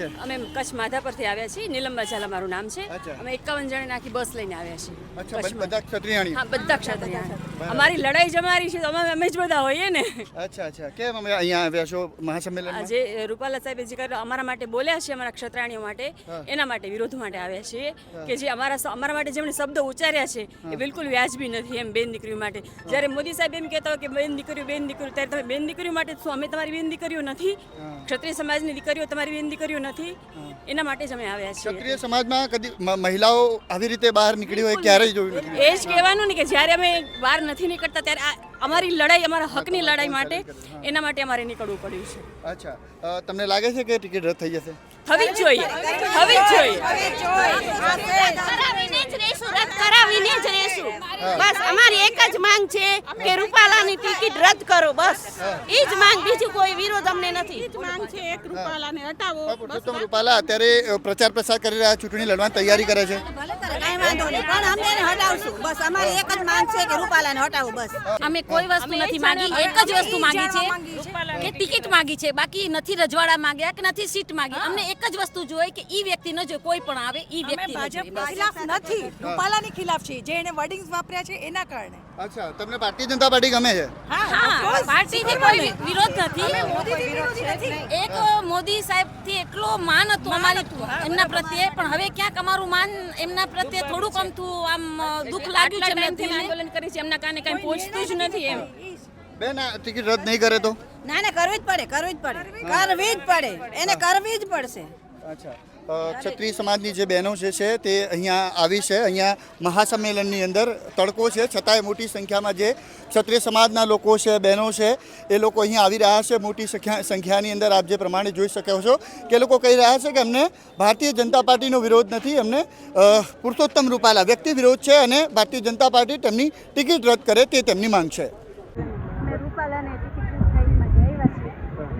છે? અમે કચ્છ માધાપરથી આવ્યા છીએ. નીલમ બજાલા મારું નામ છે. અમે એકાવન જણાની નાખી બસ લઈને આવ્યા છીએ બધ- ક્ષત્રિયાણી? હા બધા ક્ષત્રિયાણી. અમારી લડાઈ જમારી છે અમે અમે જ બધા હોઈએ ને. અચ્છા અચ્છા. કેમ અમે અહીંયા આવ્યા છો મહાસંમેલન આજે રૂપાલા સાહેબે જે અમારા માટે બોલ્યા છે અમારા ક્ષત્રાણીઓ માટે. એના માટે વિરોધ માટે આવ્યા છીએ કે જે અમારા અમારા માટે જેમણે શબ્દો ઉચ્ચાર્યા છે એ બિલકુલ વ્યાજબી નથી એમ બેન દીકરીઓ માટે. જ્યારે મોદી સાહેબ એમ કહેતા હોય કે બેન દીકરીઓ બેન દીકરીઓ ત્યારે તમે બેન દીકરીઓ માટે શું? અમે તમારી બેન દીકરીઓ નથી. ક્ષત્રિય સમાજની દીકરીઓ તમારી બેન દીકરીઓ નથી. એના માટે જ અમે આવ્યા છીએ. ક્ષત્રિય સમાજમાં કદી મહિલાઓ આવી રીતે બહાર નીકળી હોય ક્યારેય જોયું નથી. એ જ કહેવાનું ને કે જ્યારે અમે બહાર નથી નીકળતા ત્યારે અમારી લડાઈ અમારા હકની લડાઈ માટે એના માટે અમારે નીકળવું પડ્યું છે. અચ્છા. તમને લાગે છે કે ટિકિટ રદ થઈ જશે? થવી જ જોઈએ. થવી જ જોઈએ. કરાવીને જ રહેશું. બસ અમારી એક જ માંગ છે કે રૂપાલાની ટિકિટ રદ કરો બસ. એ જ માંગ બીજું કોઈ વિરોધ અમને નથી. માંગ છે એક રૂપાલાને હટાવો. પુરુષોત્તમ રૂપાલા અત્યારે પ્રચાર પ્રસાર કરી રહ્યા ચૂંટણી લડવાની તૈયારી કરે છે. કાંઈ વાંધો નહીં પણ અમને એને હટાવશું. બસ અમારી એક જ માંગ છે કે રૂપાલાને હટાવો બસ. અમે કોઈ વસ્તુ નથી માંગી એક જ વસ્તુ માંગી છે કે ટિકિટ માંગી છે બાકી નથી રજવાડા માંગ્યા કે નથી સીટ માંગી. અમને એક જ વસ્તુ જોઈએ કે ઈ વ્યક્તિ ન જોઈએ કોઈ પણ આવે ઈ વ્યક્તિ. ખિલાફ નથી. રૂપાલાની ખિલાફ છે જે એને વર્ડિંગ્સ વાપર્યા છે એના કારણે. અચ્છા તમને ભારતીય જનતા પાર્ટી ગમે છે? હા પાર્ટીથી કોઈ વિરોધ નથી. એક મોદી સાહેબથી એટલો માન હતો અમારી એમના પ્રત્યે પણ હવે ક્યાંક અમારું માન એમના પ્રત્યે થોડુંક અમથું આમ દુઃખ લાગ્યું છે એમને ટાઈમથી આંદોલન કરી છે. એમના કારણે કઈ પહોંચતું જ નથી એમ. બેન આ ટિકિટ રદ નહીં કરે તો? ના ના કરવી જ પડે કરવી જ પડે. કરવી જ પડે. એને કરવી જ પડશે. અચ્છા. ક્ષત્રિય સમાજની જે બહેનો છે છે તે અહીંયા આવી છે. અહીંયા મહાસંમેલનની અંદર તડકો છે. છતાંય મોટી સંખ્યામાં જે ક્ષત્રિય સમાજના લોકો છે, બહેનો છે, એ લોકો અહીંયા આવી રહ્યા છે. મોટી સંખ્યા, સંખ્યાની અંદર આપ જે પ્રમાણે જોઈ શકો છો કે લોકો કહી રહ્યા છે કે અમને ભારતીય જનતા પાર્ટીનો વિરોધ નથી. અમને પુરુષોત્તમ રૂપાલા વ્યક્તિ વિરોધ છે અને ભારતીય જનતા પાર્ટી તેમની ટિકિટ રદ કરે તે તેમની માંગ છે અમે રૂપાલાને ટિકિટ લઈને માટે આવ્યા છીએ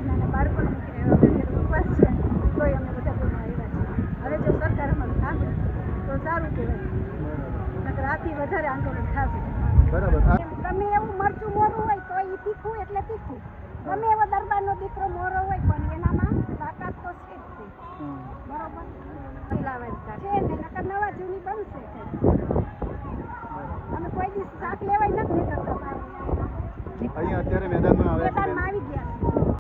નાના બાળકોને મૂકીને આવ્યા અમે ઉપવાસ છે તોય અમે બધા પૂર્ણ આવ્યા છીએ હવે જો સરકાર અમારું સાંભળે તો સારું કહેવાય. આથી વધારે આંદોલન થશે. બરાબર ગમે એવું મરચું મોરું હોય તો એ તીખું એટલે તીખું. તમે એવો દરબારનો દીકરો મોરો હોય પણ એનામાં તાકાત તો છે જ તે. બરોબર? છે ને નકર નવા જૂની બનશે અમે કોઈ દિવસ શાક લેવાય નથી કરતા અહીંયા અત્યારે મેદાનમાં આવે મેદાનમાં આવી ગયા.